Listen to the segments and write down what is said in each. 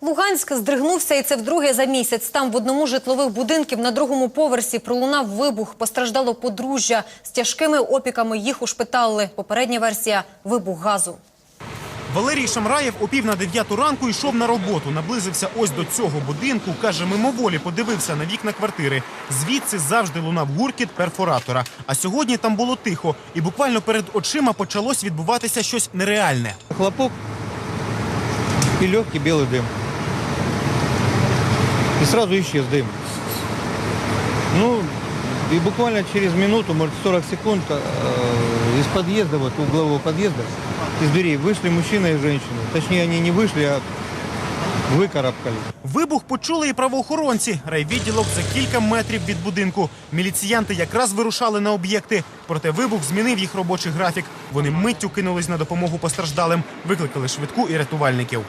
Луганськ здригнувся, і це вдруге за місяць. Там в одному з житлових будинків на другому поверсі пролунав вибух. Постраждало подружжя. З тяжкими опіками їх ушпиталили. Попередня версія – вибух газу. Валерій Шамраєв о пів на дев'яту ранку йшов на роботу. Наблизився ось до цього будинку. Каже, мимоволі подивився на вікна квартири. Звідси завжди лунав гуркіт перфоратора. А сьогодні там було тихо, і буквально перед очима почалось відбуватися щось нереальне. Хлопок и легкий белый дым. И сразу исчез дым. Ну, и буквально через минуту, может 40 секунд, э, из подъезда, вот углового подъезда, из дверей вышли мужчина и женщина. Точнее, они не вышли, а выкарабкали. Вибух почули і правоохоронці. Райвідділок за кілька метрів від будинку. Міліціянти якраз вирушали на об'єкти. Проте вибух змінив їх робочий графік. Вони миттю кинулись на допомогу постраждалим, викликали швидку і рятувальників.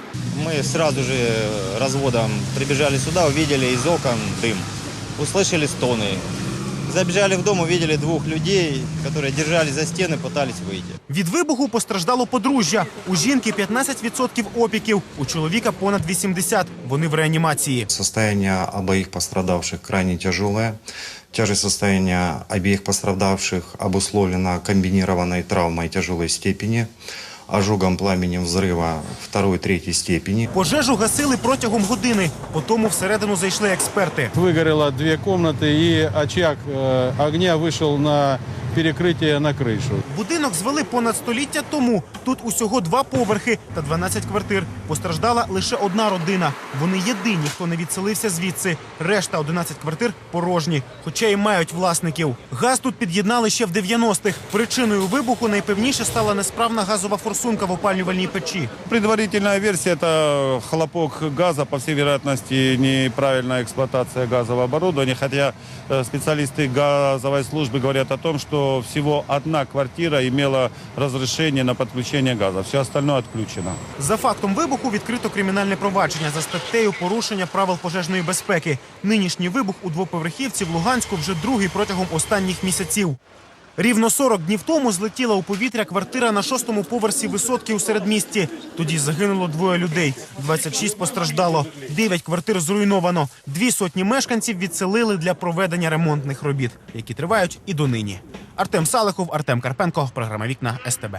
Мы сразу же разводом прибежали сюда, увидели из окон дым. Услышали стоны. Забежали в дом, увидели двух людей, которые держались за стены, пытались выйти. Від вибуху постраждало подружжя. У жінки 15% опіків, у чоловіка понад 80%. Вони в реанімації. Состояние обоих пострадавших крайне тяжелое. Тяжесть состояния обеих пострадавших обусловлена комбинированной травмой тяжелой степени, ожогом пламенем взрыва второй-третьей степени. Пожежу гасили протягом години. Потому всередину зайшли експерти. Выгорело две комнаты, и очаг э, огня вышел на перекрытие на крышу. Будинок звели понад століття тому. Тут усього два поверхи та 12 квартир. Постраждала лише одна родина. Вони єдині, хто не відселився звідси. Решта 11 квартир порожні, хоча й мають власників. Газ тут під'єднали ще в 90-х. Причиною вибуху найпевніше стала несправна газова форсунка в опалювальній печі. Предварительная версия – это хлопок газа, по всей вероятности, неправильная эксплуатация газового оборудования, хотя э, специалисты газовой службы говорят о том, что всего одна квартира имела разрешение на подключение газа, все остальное отключено. За фактом вибуху відкрито кримінальне провадження за статтею порушення правил пожежної безпеки. Нинішній вибух у двоповерхівці в Луганську вже другий протягом останніх місяців. Рівно 40 днів тому злетіла у повітря квартира на шостому поверсі висотки у середмісті. Тоді загинуло двоє людей. 26 постраждало. Дев'ять квартир зруйновано. Дві сотні мешканців відселили для проведення ремонтних робіт, які тривають і донині. Артем Салихов, Артем Карпенко. Програма Вікна СТБ.